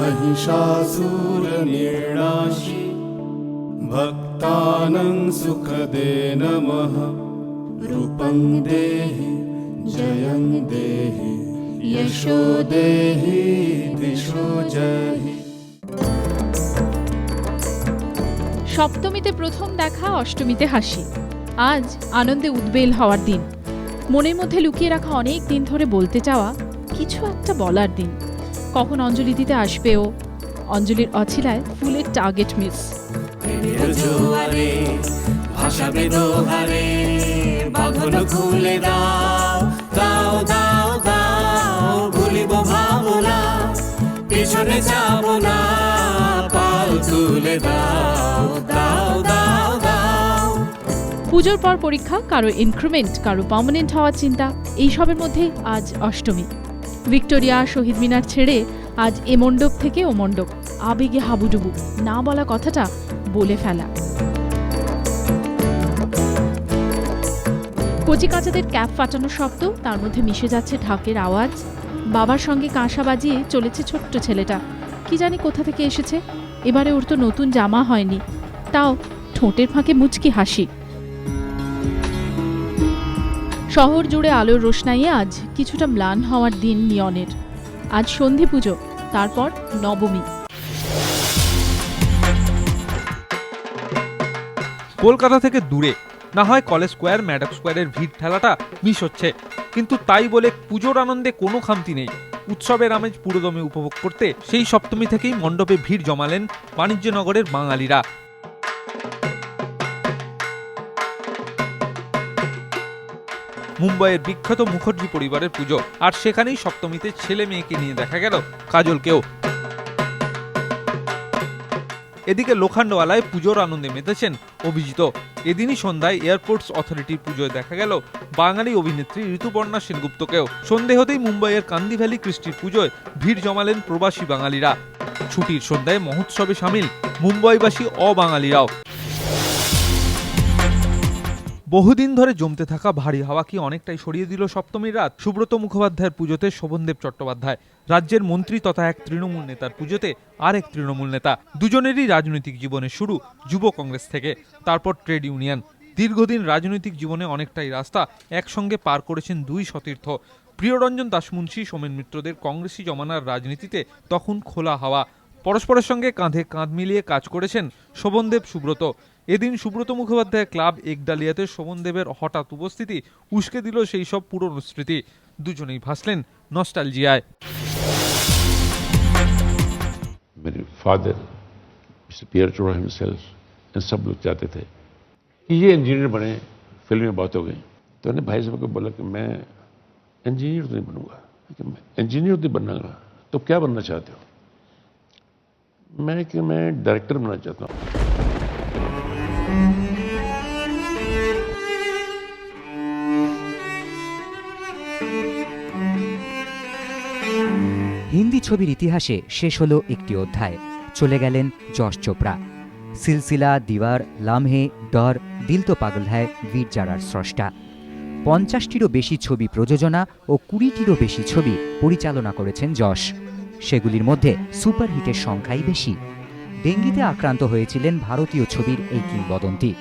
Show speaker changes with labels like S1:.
S1: महिषासुरनिर्णाशि भक्तानं सुखदे नमः रूपं देहि जयं देहि यशो देहि दिशो जहि
S2: সপ্তমীতে প্রথম দেখা অষ্টমীতে হাসি আজ আনন্দে উদ্বেল হওয়ার দিন মনের মধ্যে লুকিয়ে রাখা অনেক দিন ধরে বলতে চাওয়া কিছু একটা বলার দিন কখন অঞ্জলি দিতে আসবে ও? অঞ্জলির অছিলায় ফুলের টার্গেট মিস
S1: জোয়ারে দোহারে বাঁধন খুলে দাও দাও দাও দাও ভুলিব ভাবনা পিছনে যাব না পাল তুলে দাও দাও দাও দাও।
S2: পুজোর পর পরীক্ষা কারও ইনক্রিমেন্ট কারও পার্মানেন্ট হওয়ার চিন্তা এইসবের মধ্যে আজ অষ্টমী। ভিক্টোরিয়া শহীদ মিনার ছেড়ে আজ এ মণ্ডপ থেকে ও মণ্ডপ। আবেগে হাবুডুবু। না বলা কথাটা বলে ফেলা। কচি কাচাদের ক্যাপ ফাটানোর শব্দ তার মধ্যে মিশে যাচ্ছে ঢাকের আওয়াজ। বাবার সঙ্গে কাঁসা বাজিয়ে চলেছে ছোট্ট ছেলেটা। কি জানি কোথা থেকে এসেছে? এবারে ওর তো নতুন জামা হয়নি। তাও ঠোঁটের ফাঁকে মুচকি হাসি। শহর জুড়ে আলোর রোশনাইয়ে আজ কিছুটা ম্লান হওয়ার দিন নিয়নের। আজ সন্ধি পুজো, তারপর নবমী।
S3: কলকাতা থেকে দূরে, না হয় কলেজ স্কোয়ার ম্যাডক স্কোয়ারের ভিড় ঠেলাটা মিস হচ্ছে। কিন্তু তাই বলে পুজোর আনন্দে কোনো খামতি নেই। উৎসবের আমেজ পুরোদমে উপভোগ করতে সেই সপ্তমী থেকেই মণ্ডপে ভিড় জমালেন বাণিজ্যনগরের বাঙালিরা। মুম্বাইয়ের বিখ্যাত মুখার্জি পরিবারের পুজো। আর সেখানেই সপ্তমীতে ছেলে মেয়েকে নিয়ে দেখা গেল কাজলকেও। এদিকে লোখান্ডওয়ালায় পুজোর আনন্দে মেতেছেন অভিজিৎ। এদিনই সন্ধ্যায় এয়ারপোর্টস অথরিটির পুজোয় দেখা গেল বাঙালি অভিনেত্রী ঋতুপর্ণা সেনগুপ্তকেও। সন্ধে হতেই মুম্বাইয়ের কান্দি ভ্যালি কৃষ্টির পুজোয় ভিড় জমালেন প্রবাসী বাঙালিরা। ছুটির সন্ধ্যায় মহোৎসবে সামিল মুম্বাইবাসী অবাঙালিরাও। বহুদিন ধরে জমতে থাকা ভারী হাওয়া কি অনেকটাই সরিয়ে দিল সপ্তমীর রাত? সুব্রত মুখোপাধ্যায়ের পুজোতে শোভনদেব চট্টোপাধ্যায়, রাজ্যের মন্ত্রী তথা এক তৃণমূল নেতার পুজোতে আর এক তৃণমূল নেতা। দুজনেরই রাজনৈতিক জীবনের শুরু যুব কংগ্রেস থেকে, তারপর ট্রেড ইউনিয়ন। দীর্ঘদিন রাজনৈতিক জীবনে অনেকটাই রাস্তা একসঙ্গে পার করেছেন দুই সতীর্থ। প্রিয়রঞ্জন দাসমুন্সী সোমেন মিত্রদের কংগ্রেসি জমানার রাজনীতিতে তখন খোলা হাওয়া। পরস্পরের সঙ্গে কাঁধে কাঁধ মিলিয়ে কাজ করেছেন শোভনদেব সুব্রত এদিন সুব্রত মুখোপাধ্যায় ক্লাব একডালিয়াতে শোভনদেবের হঠাৎ উপস্থিতি উস্কে দিল সেই সব পুরনো স্মৃতি দুজনেই ভাসলেন নস্টালজিয়ায়
S4: मेरे फादर मिस्टर पियर चोड़ा हिमसेल्फ इन सब लोग चाहते थे कि ये इंजीनियर बने फिल्म में बात हो गई तो मैंने भाई साहब को बोला कि मैं इंजीनियर तो नहीं बनूंगा कि मैं इंजीनियर तो नहीं बनना तो क्या बनना चाहते हो मैं कि मैं डायरेक्टर बनना चाहता हूँ
S5: হিন্দি ছবির ইতিহাসে শেষ হলো একটি অধ্যায় চলে গেলেন যশ চোপড়া সিলসিলা দিওয়ার লামহে ডর দিল তো পাগল হ্যায় বীর জারার স্রষ্টা পঞ্চাশটিরও বেশি ছবি প্রযোজনা ও কুড়িটিরও বেশি ছবি পরিচালনা করেছেন যশ সেগুলির মধ্যে সুপারহিটের সংখ্যাই বেশি। ডেঙ্গিতে আক্রান্ত হয়েছিলেন ভারতীয় ছবির এই কিংবদন্তি।